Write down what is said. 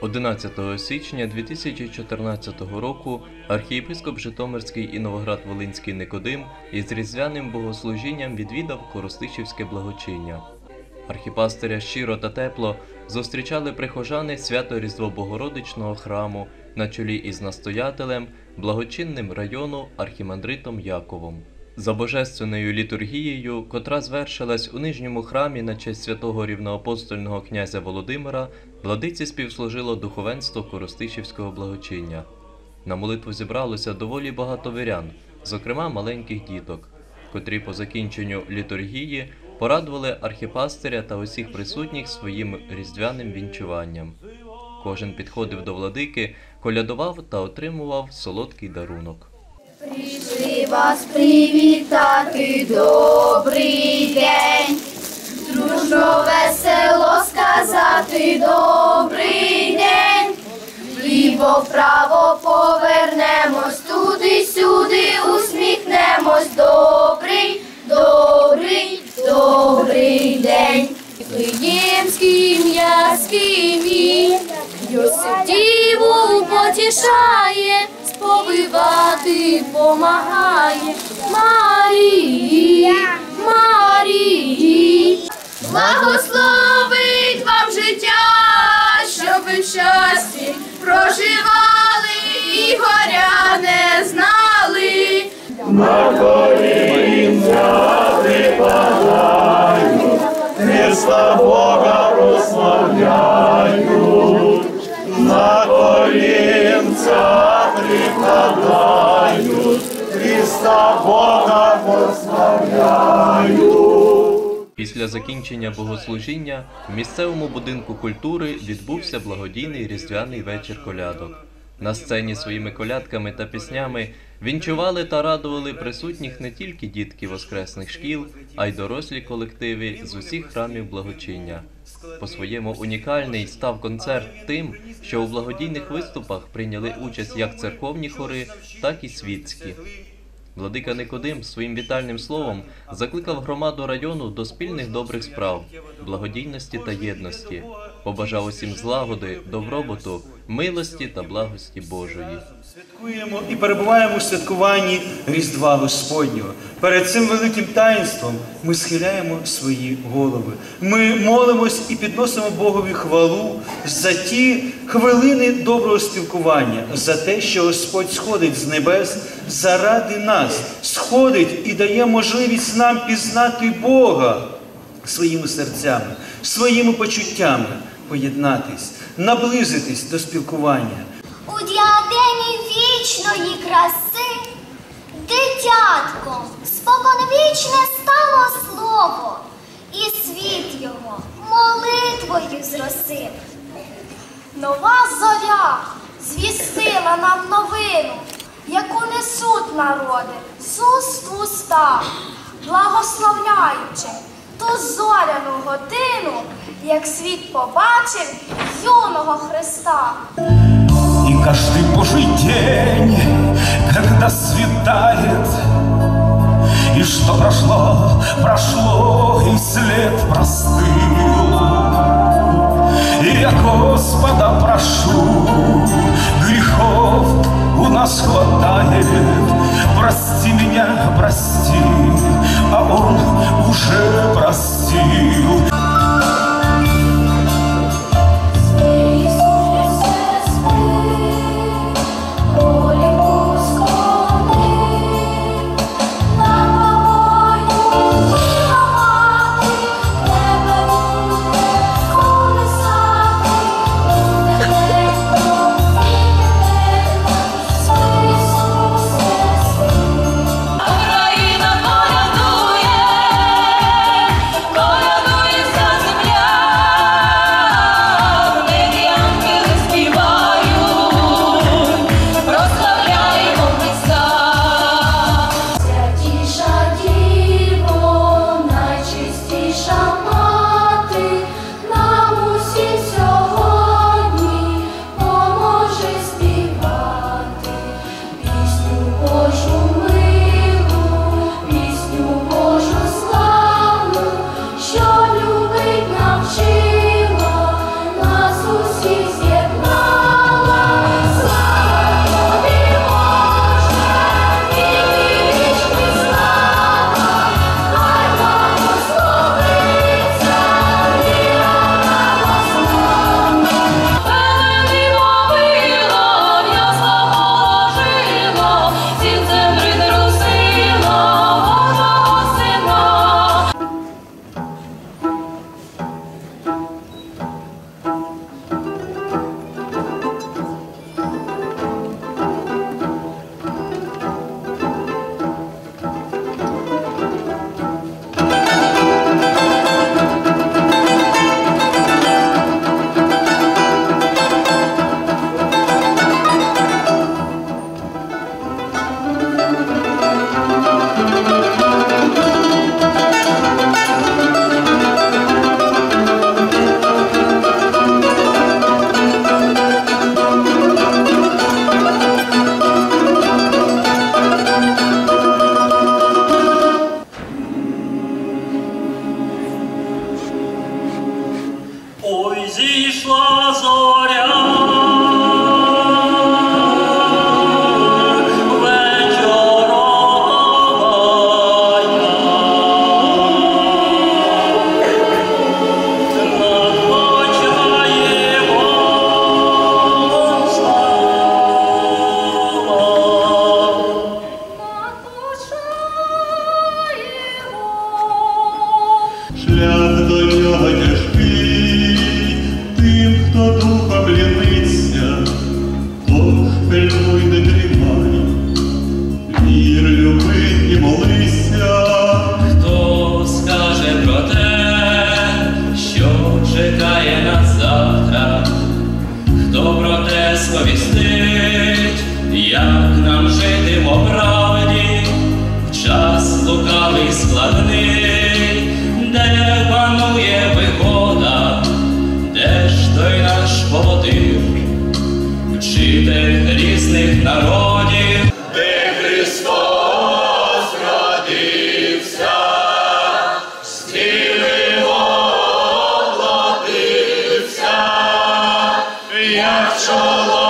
11 січня 2014 року архієпископ Житомирський і Новоград-Волинський Никодим із різдвяним богослужінням відвідав Коростишівське благочиння. Архіпастиря щиро та тепло зустрічали прихожани свято Різдво Богородичного храму на чолі із настоятелем, благочинним району архімандритом Яковом. За божественною літургією, котра звершилась у нижньому храмі на честь святого рівноапостольного князя Володимира, владиці співслужило духовенство Коростишівського благочиння. На молитву зібралося доволі багато вірян, зокрема маленьких діток, котрі по закінченню літургії порадували архіпастиря та усіх присутніх своїм різдвяним вінчуванням. Кожен підходив до владики, колядував та отримував солодкий дарунок. Вас привітати, добрий день, дружно весело сказати. Добрий день, ліво вправо повернемось, туди сюди усміхнемось, добрий, добрий, добрий день. Вифлеємський м'язкий мій, Йосип діву потішає, сповивати помагає. Марії, Марії, благословить вам життя, щоб ви в щасті проживали і горя не знали. Христа Бога прославляю, Христа Бога прославляю. Після закінчення богослужіння в місцевому будинку культури відбувся благодійний різдвяний вечір колядок. На сцені своїми колядками та піснями вінчували та радували присутніх не тільки дітки воскресних шкіл, а й дорослі колективи з усіх храмів благочиння. По-своєму унікальний став концерт тим, що у благодійних виступах прийняли участь як церковні хори, так і світські. Владика Никодим своїм вітальним словом закликав громаду району до спільних добрих справ, благодійності та єдності, побажав усім злагоди, добробуту, милості та благості Божої. Святкуємо і перебуваємо у святкуванні Різдва Господнього. Перед цим великим таїнством ми схиляємо свої голови. Ми молимось і підносимо Богові хвалу за ті хвилини доброго спілкування, за те, що Господь сходить з небес заради нас, сходить і дає можливість нам пізнати Бога своїми серцями, своїми почуттями, поєднатись, наблизитись до спілкування. У діадемі вічної краси дитятком споконвічне стало слово, і світ його молитвою зросив. Нова зоря звістила нам новину, яку несуть народи з уст в уста, благословляючи ту зоряну годину, як світ побачив юного Христа. И каждый божий день, когда светает, И что прошло, прошло, и след простыл. И я Господа прошу, грехов у нас хватает, Прости меня, прости, а Он уже простил. Як чоловік